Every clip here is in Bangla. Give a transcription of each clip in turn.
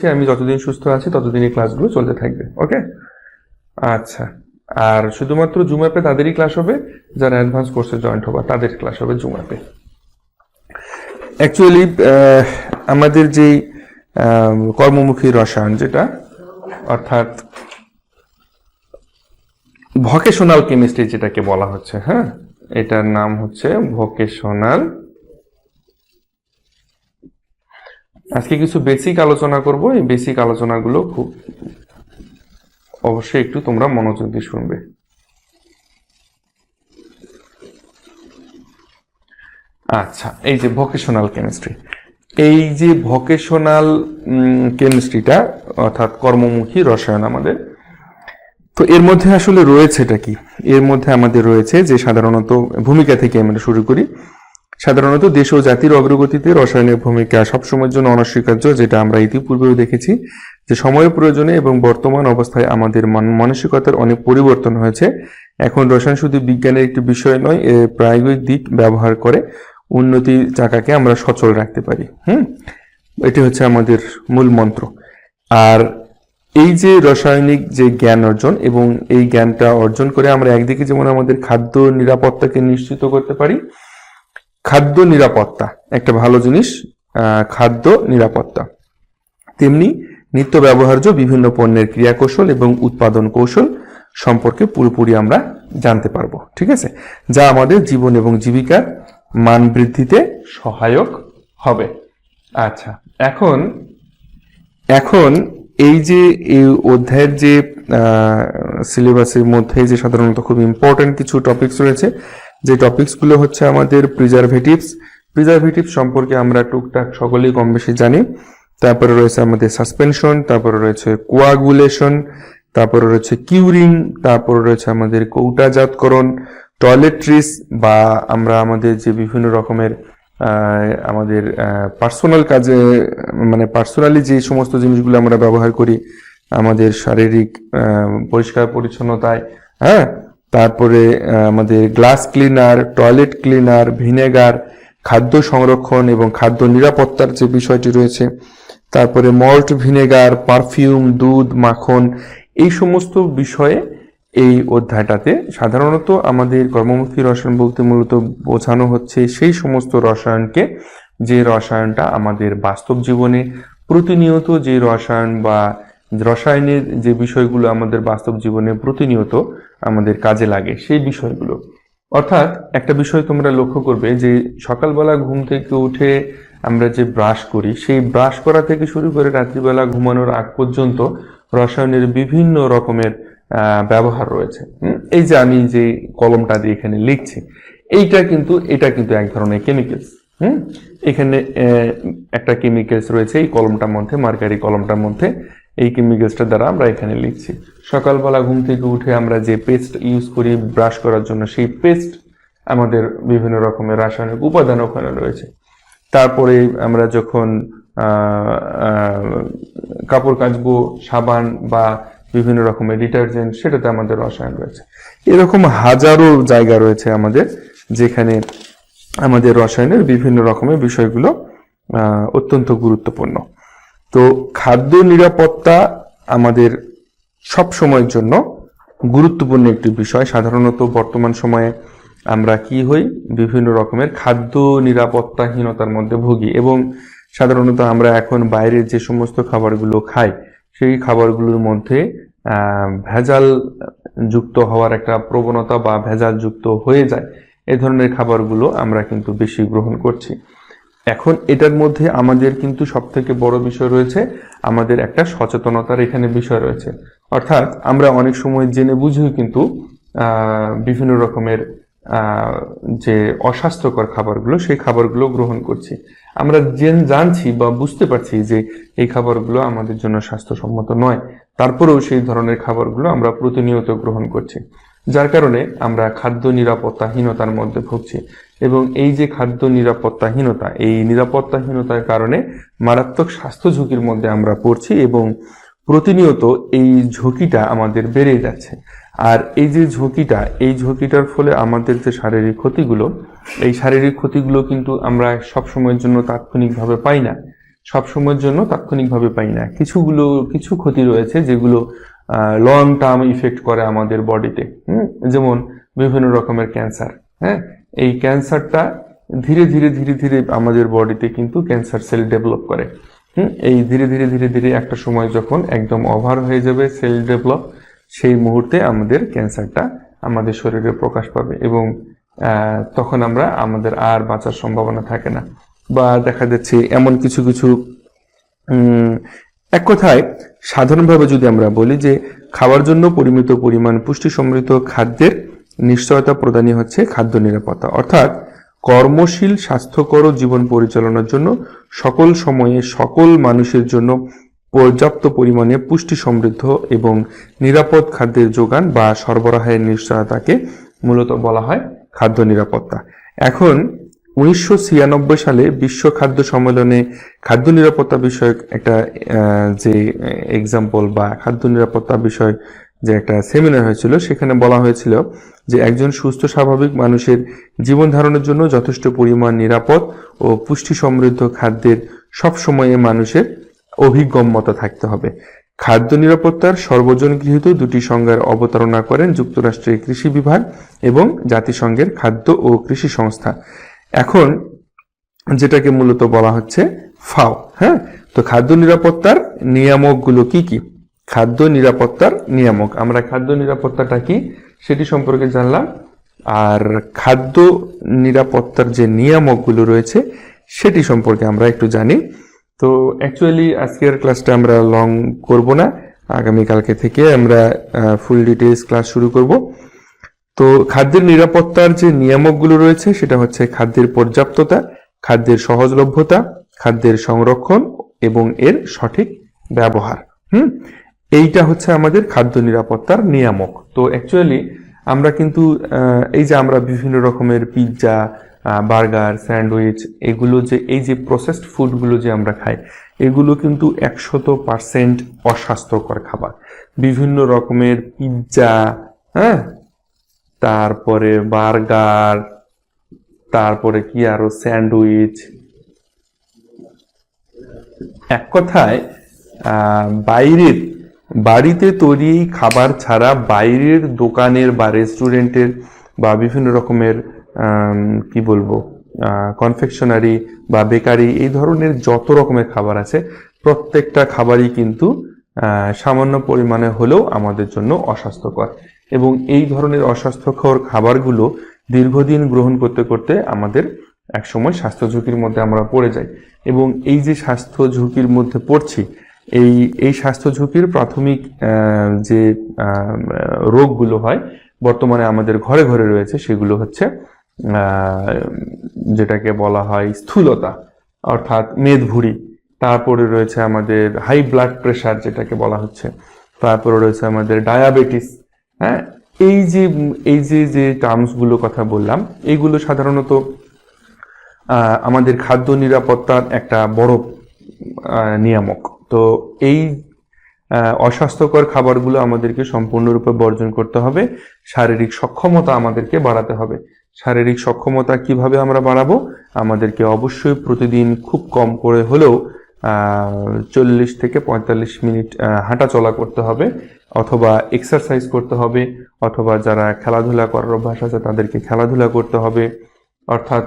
আমি যতদিন সুস্থ আছি, ততদিন এই ক্লাসগুলো চলতে থাকবে ওকে আচ্ছা আর শুধুমাত্র জুম অ্যাপে তাদেরই ক্লাস হবে? যারা অ্যাডভান্স কোর্সে জয়েন্ট হবা, তাদের ক্লাস হবে জুম অ্যাপে অ্যাকচুয়ালি আমাদের যেই কর্মমুখী রসায়ন যেটা, অর্থাৎ ভকেশনাল কেমিস্ট্রি যেটাকে বলা হচ্ছে হ্যাঁ? এটার নাম হচ্ছে ভোকেশনাল আজকে কিছু বেসিক আলোচনা করব। এই বেসিক আলোচনাগুলো খুব অবশ্যই একটু তোমরা মনোযোগ দিয়ে শুনবে। আচ্ছা এই যে ভোকেশনাল কেমিস্ট্রি এই যে ভোকেশনাল কেমিস্ট্রিটা অর্থাৎ কর্মমুখী রসায়ন আমাদের, তো এর মধ্যে আসলে রয়েছে এটা কি? এর মধ্যে আমাদের রয়েছে যে সাধারণত ভূমিকা থেকে আমরা শুরু করি সাধারণত দেশ ও জাতির অগ্রগতিতে রসায়নের ভূমিকা সবসময়ের জন্য অনস্বীকার্য, যেটা আমরা ইতিপূর্বেও দেখেছি, যে সময়ের প্রয়োজনে এবং বর্তমান অবস্থায় আমাদের মান- মানসিকতার অনেক পরিবর্তন হয়েছে। এখন রসায়ন শুধু বিজ্ঞানের একটি বিষয় নয় এর প্রায়োগিক দিক ব্যবহার করে উন্নতি চাকাকে আমরা সচল রাখতে পারি। হুম? এটি হচ্ছে আমাদের মূল মন্ত্র। আর এই যে রাসায়নিক যে জ্ঞান অর্জন এবং এই জ্ঞানটা অর্জন করে আমরা একদিকে যেমন আমাদের খাদ্য নিরাপত্তাকে নিশ্চিত করতে পারি খাদ্য নিরাপত্তা, একটা ভালো জিনিস খাদ্য নিরাপত্তা। তেমনি নিত্য ব্যবহার্য বিভিন্ন পণ্যের ক্রিয়াকৌশল এবং উৎপাদন কৌশল সম্পর্কে পুরোপুরি আমরা জানতে পারব, ঠিক আছে? যা আমাদের জীবন এবং জীবিকার মান বৃদ্ধিতে সহায়ক হবে। আচ্ছা এখন এখন এই যে, এই অধ্যায়ের যে সিলেবাসের মধ্যে যে সাধারণত খুব ইম্পর্টেন্ট কিছু টপিকস রয়েছে যে টপিকসগুলো হচ্ছে আমাদের প্রিজারভেটিভস প্রিজারভেটিভ সম্পর্কে আমরা টুকটাক সকলেই কম বেশি জানি। তারপরে রয়েছে আমাদের সাসপেনশন তারপরে রয়েছে কোয়াগুলেশন তারপরে রয়েছে কিউরিং তারপরে রয়েছে আমাদের কৌটাজাতকরণ টয়লেট্রিস বা আমরা আমাদের যে বিভিন্ন রকমের আমাদের পার্সোনাল কাজে মানে পার্সোনালি যে সমস্ত জিনিসগুলো আমরা ব্যবহার করি, আমাদের শারীরিক পরিষ্কার পরিচ্ছন্নতায় হ্যাঁ? তারপরে আমাদের glass cleaner, toilet cleaner, vinegar, খাদ্য সংরক্ষণ এবং খাদ্য নিরাপত্তার যে বিষয়টি রয়েছে, তারপরে মল্ট ভিনেগার, পারফিউম, দুধ, মাখন, এই সমস্ত বিষয়ে এই অধ্যায়টাতে সাধারণত আমাদের কর্মমুখী রসায়ন বলতে মূলত বোঝানো হচ্ছে সেই সমস্ত রসায়নকে, যে রসায়নটা আমাদের বাস্তব জীবনে প্রতিনিয়ত যে রসায়ন বা রসায়নের যে বিষয়গুলো আমাদের বাস্তব জীবনে প্রতিনিয়ত আমাদের কাজে লাগে, সেই বিষয়গুলো। অর্থাৎ একটা বিষয় তোমরা লক্ষ্য করবে যে সকালবেলা ঘুম থেকে উঠে আমরা যে ব্রাশ করি, সেই ব্রাশ করা থেকে শুরু করে রাত্রিবেলা ঘুমানোর আগ পর্যন্ত রসায়নের বিভিন্ন রকমের ব্যবহার রয়েছে। এই যে আমি যে কলমটা দিয়ে এখানে লিখছি, এইটা কিন্তু, এটা কিন্তু এক ধরনের কেমিক্যালস হুম? এখানে একটা কেমিক্যালস রয়েছে এই কলমটার মধ্যে, মার্কারি কলমটার মধ্যে। এই কেমিক্যালসটা দ্বারা আমরা এখানে লিখছি। সকালবেলা ঘুম থেকে উঠে আমরা যে পেস্ট ইউজ করি ব্রাশ করার জন্য সেই পেস্ট আমাদের বিভিন্ন রকমের রাসায়নিক উপাদান ওখানে রয়েছে। তারপরে আমরা যখন কাপড় কাচবো, সাবান বা বিভিন্ন রকমের ডিটারজেন্ট সেটাতে আমাদের রসায়ন রয়েছে। এরকম হাজারো জায়গা রয়েছে আমাদের, যেখানে আমাদের রসায়নের বিভিন্ন রকমের বিষয়গুলো অত্যন্ত গুরুত্বপূর্ণ। তো খাদ্য নিরাপত্তা আমাদের সব সময়ের জন্য গুরুত্বপূর্ণ একটি বিষয়। সাধারণত বর্তমান সময়ে আমরা কি হই? বিভিন্ন রকমের খাদ্য নিরাপত্তাহীনতার মধ্যে ভুগি এবং সাধারণত আমরা এখন বাইরের যে সমস্ত খাবারগুলো খাই, সেই খাবারগুলোর মধ্যে ভেজাল যুক্ত হওয়ার একটা প্রবণতা বা ভেজাল যুক্ত হয়ে যায়। এ ধরনের খাবারগুলো আমরা কিন্তু বেশি গ্রহণ করছি। এখন এটার মধ্যে আমাদের কিন্তু সব থেকে বড় বিষয় রয়েছে, আমাদের একটা সচেতনতার এখানে বিষয় রয়েছে। অর্থাৎ আমরা অনেক সময় জেনে বুঝেও কিন্তু বিভিন্ন রকমের যে অস্বাস্থ্যকর খাবারগুলো, সেই খাবারগুলো গ্রহণ করছি। আমরা জেন, জানছি বা বুঝতে পারছি যে এই খাবারগুলো আমাদের জন্য স্বাস্থ্যসম্মত নয়। তারপরেও সেই ধরনের খাবারগুলো আমরা প্রতিনিয়ত গ্রহণ করছি। যার কারণে আমরা খাদ্য নিরাপত্তাহীনতার মধ্যে ভুগছি। এবং এই যে খাদ্য নিরাপত্তাহীনতা, এই নিরাপত্তাহীনতার কারণে মারাত্মক স্বাস্থ্য ঝুঁকির মধ্যে আমরা পড়ছি এবং প্রতিনিয়ত এই ঝুঁকিটা আমাদের বেড়ে যাচ্ছে। আর এই যে ঝুঁকিটা, এই ঝুঁকিটার ফলে আমাদের যে শারীরিক ক্ষতিগুলো, এই শারীরিক ক্ষতিগুলো কিন্তু আমরা সব সময়ের জন্য তাৎক্ষণিকভাবে পাই না। সবসময়ের জন্য তাৎক্ষণিকভাবে পাই না। কিছুগুলো, কিছু ক্ষতি রয়েছে যেগুলো লং টার্ম ইফেক্ট করে আমাদের বডিতে যেমন বিভিন্ন রকমের ক্যান্সার হ্যাঁ? এই ক্যান্সারটা ধীরে ধীরে ধীরে ধীরে আমাদের বডিতে কিন্তু ক্যান্সার সেল ডেভেলপ করে। হুম? এই ধীরে ধীরে ধীরে ধীরে একটা সময় যখন একদম ওভার হয়ে যাবে সেল ডেভেলপ সেই মুহূর্তে আমাদের ক্যান্সারটা আমাদের শরীরে প্রকাশ পাবে এবং তখন আমরা আমাদের আর বাঁচার সম্ভাবনা থাকে না। বা দেখা যাচ্ছে এমন কিছু কিছু এক কথায়, সাধারণভাবে যদি আমরা বলি যে খাওয়ার জন্য পরিমিত পরিমাণ পুষ্টি সমৃদ্ধ খাদ্যের নিশ্চয়তা প্রদানই হচ্ছে খাদ্য নিরাপত্তা। অর্থাৎ, কর্মশীল, স্বাস্থ্যকর জীবন পরিচালনার জন্য সকল সময়ে সকল মানুষের জন্য পর্যাপ্ত পরিমাণে পুষ্টি সমৃদ্ধ এবং নিরাপদ খাদ্যের যোগান বা সরবরাহের নিশ্চয়তাকে মূলত বলা হয় খাদ্য নিরাপত্তা। এখন উনিশশো ছিয়ানব্বই সালে বিশ্ব খাদ্য সম্মেলনে খাদ্য নিরাপত্তা বিষয়ক একটা যে এক্সাম্পল বা খাদ্য নিরাপত্তা বিষয়ক যে একটা সেমিনার হয়েছিল, সেখানে বলা হয়েছিল যে একজন সুস্থ, স্বাভাবিক মানুষের জীবন ধারণের জন্য যথেষ্ট পরিমাণ নিরাপদ ও পুষ্টি সমৃদ্ধ খাদ্যের সব সময়ে মানুষের অভিগম্যতা থাকতে হবে। খাদ্য নিরাপত্তার সর্বজন গৃহীত দুটি সংজ্ঞার অবতারণা করেন যুক্তরাষ্ট্রের কৃষি বিভাগ এবং জাতিসংঘের খাদ্য ও কৃষি সংস্থা। এখন যেটাকে মূলত বলা হচ্ছে ফাও হ্যাঁ? তো খাদ্য নিরাপত্তার নিয়ামকগুলো কি কি? খাদ্য নিরাপত্তার নিয়ামক। আমরা খাদ্য নিরাপত্তাটা কি সেটি সম্পর্কে জানলাম। আর খাদ্য নিরাপত্তার যে নিয়ামকগুলো রয়েছে সেটি সম্পর্কে আমরা একটু জানি। তো অ্যাকচুয়ালি আজকের ক্লাসটা আমরা লং করব না। আগামীকালকে থেকে আমরা ফুল ডিটেলস ক্লাস শুরু করব। তো খাদ্যের নিরাপত্তার যে নিয়ামকগুলো রয়েছে, সেটা হচ্ছে খাদ্যের পর্যাপ্ততা, খাদ্যের সহজলভ্যতা, খাদ্যের সংরক্ষণ এবং এর সঠিক ব্যবহার। হুম? এইটা হচ্ছে আমাদের খাদ্য নিরাপত্তার নিয়ামক। তো অ্যাকচুয়ালি আমরা কিন্তু এই যে আমরা বিভিন্ন রকমের পিৎজা বার্গার, স্যান্ডউইচ, এগুলো যে, এই যে প্রসেসড ফুডগুলো যে আমরা খাই, এগুলো কিন্তু একশত পার্সেন্ট অস্বাস্থ্যকর খাবার। বিভিন্ন রকমের পিৎজা হ্যাঁ? তারপরে বার্গার, তারপরে কি আরও স্যান্ডউইচ। এক কথায় বাইরের, বাড়িতে তৈরি খাবার ছাড়া বাইরের দোকানের বা রেস্টুরেন্টের বা বিভিন্ন রকমের কি বলব কনফেকশনারি বা বেকারি এই ধরনের যত রকমের খাবার আছে, প্রত্যেকটা খাবারই কিন্তু সামান্য পরিমাণে হলেও আমাদের জন্য অস্বাস্থ্যকর। এবং এই ধরনের অস্বাস্থ্যকর খাবারগুলো দীর্ঘদিন গ্রহণ করতে করতে আমাদের একসময় স্বাস্থ্য ঝুঁকির মধ্যে আমরা পড়ে যাই। এবং এই যে স্বাস্থ্য ঝুঁকির মধ্যে পড়ছি, এই এই স্বাস্থ্য ঝুঁকির প্রাথমিক যে রোগগুলো হয়, বর্তমানে আমাদের ঘরে ঘরে রয়েছে, সেগুলো হচ্ছে যেটাকে বলা হয় স্থূলতা, অর্থাৎ মেদভুঁড়ি। তারপরে রয়েছে আমাদের হাই ব্লাড প্রেশার যেটাকে বলা হচ্ছে। তারপরে রয়েছে আমাদের ডায়াবেটিস হ্যাঁ? এই যে এই যে যে টার্মসগুলো কথা বললাম এইগুলো সাধারণত আমাদের খাদ্য নিরাপত্তার একটা বড় নিয়ামক। তো এই অস্বাস্থ্যকর খাবারগুলো আমাদেরকে সম্পূর্ণরূপে বর্জন করতে হবে। শারীরিক সক্ষমতা আমাদেরকে বাড়াতে হবে। শারীরিক সক্ষমতা কীভাবে আমরা বাড়াবো? আমাদেরকে অবশ্যই প্রতিদিন খুব কম করে হলেও চল্লিশ থেকে পঁয়তাল্লিশ মিনিট হাঁটা চলা করতে হবে। অথবা এক্সারসাইজ করতে হবে, অথবা যারা খেলাধুলা করার অভ্যাস আছে তাদেরকে খেলাধুলা করতে হবে। অর্থাৎ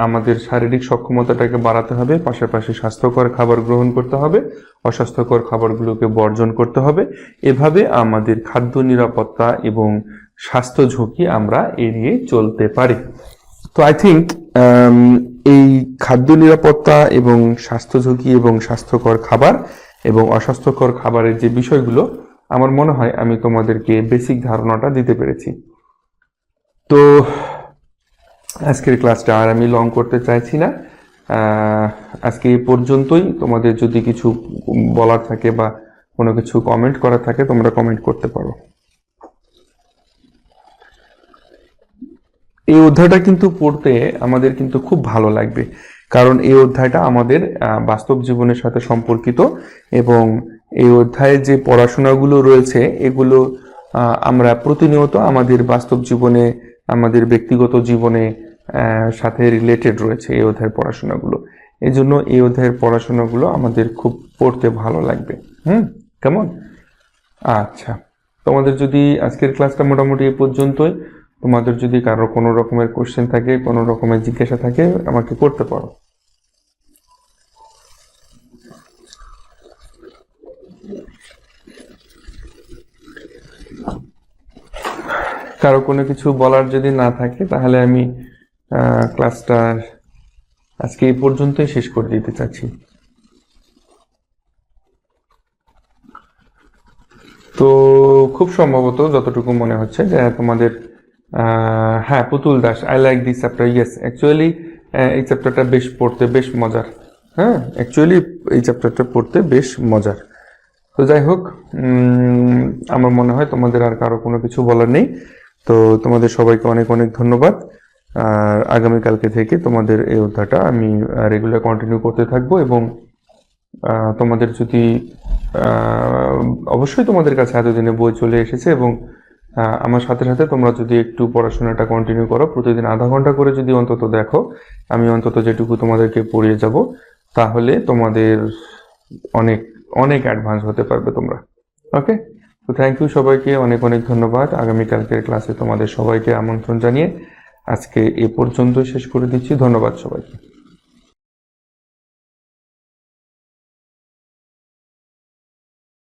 আমাদের শারীরিক সক্ষমতাটাকে বাড়াতে হবে, পাশাপাশি স্বাস্থ্যকর খাবার গ্রহণ করতে হবে, অস্বাস্থ্যকর খাবারগুলোকে বর্জন করতে হবে। এভাবে আমাদের খাদ্য নিরাপত্তা এবং স্বাস্থ্য ঝুঁকি আমরা এড়িয়ে চলতে পারি। তো আই থিঙ্ক এই খাদ্য নিরাপত্তা এবং স্বাস্থ্য ঝুঁকি এবং স্বাস্থ্যকর খাবার এবং অস্বাস্থ্যকর খাবারের যে বিষয়গুলো আমার মনে হয় আমি তোমাদেরকে বেসিক ধারণাটা দিতে পেরেছি। তো, আজকের ক্লাসটা আর আমি লং করতে চাইছি না। আজকে এই পর্যন্তই। তোমাদের যদি কিছু বলার থাকে বা কোনো কিছু কমেন্ট করার থাকে, তোমরা কমেন্ট করতে পারো। এই অধ্যায়টা কিন্তু পড়তে আমাদের কিন্তু খুব ভালো লাগবে। কারণ এই অধ্যায়টা আমাদের বাস্তব জীবনের সাথে সম্পর্কিত এবং এই অধ্যায়ে যে পড়াশোনাগুলো রয়েছে, এগুলো আমরা প্রতিনিয়ত আমাদের বাস্তব জীবনে, আমাদের ব্যক্তিগত জীবনে সাথে রিলেটেড রয়েছে এই অধ্যায়ের পড়াশোনাগুলো। এই জন্য এই অধ্যায়ের পড়াশোনাগুলো আমাদের খুব পড়তে ভালো লাগবে। হুম? কেমন? আচ্ছা। তোমাদের যদি আজকের ক্লাসটা মোটামুটি এ পর্যন্তই তোমাদের যদি কারও কোনো রকমের কোশ্চেন থাকে, কোনো রকমের জিজ্ঞাসা থাকে, আমাকে করতে পারো। কারও কোনো কিছু বলার যদি না থাকে, তাহলে আমি ক্লাসটা আজকে এই পর্যন্তই শেষ করে দিতে চাচ্ছি। তো খুব সম্ভবত যতটুকু মনে হচ্ছে যে তোমাদের হ্যাঁ Putul Das I like this chapter yes actually এই চ্যাপ্টারটা বেশ পড়তে বেশ মজার। হ্যাঁ অ্যাকচুয়ালি এই চ্যাপ্টারটা পড়তে বেশ মজার। তো যাই হোক আমার মনে হয় তোমাদের আর কারও কোনো কিছু বলার নেই। তো তোমাদের সবাইকে অনেক অনেক ধন্যবাদ। আর আগামীকালকে থেকে তোমাদের এই অধ্যায়টা আমি রেগুলার কন্টিনিউ করতে থাকব এবং তোমাদের যদি অবশ্যই তোমাদের কাছে এতদিনে বই চলে এসেছে এবং আমার সাথে সাথে তোমরা যদি একটু পড়াশোনাটা কন্টিনিউ করো, প্রতিদিন আধা ঘণ্টা করে যদি অন্তত দেখো, আমি অন্তত যেটুকু তোমাদেরকে পড়িয়ে যাব, তাহলে তোমাদের অনেক অনেক অ্যাডভান্স হতে পারবে তোমরা। ওকে তো থ্যাংক ইউ সবাইকে, অনেক অনেক ধন্যবাদ। আগামীকালকের ক্লাসে তোমাদের সবাইকে আমন্ত্রণ জানিয়ে আজকে এ পর্যন্ত শেষ করে দিচ্ছি। ধন্যবাদ সবাইকে।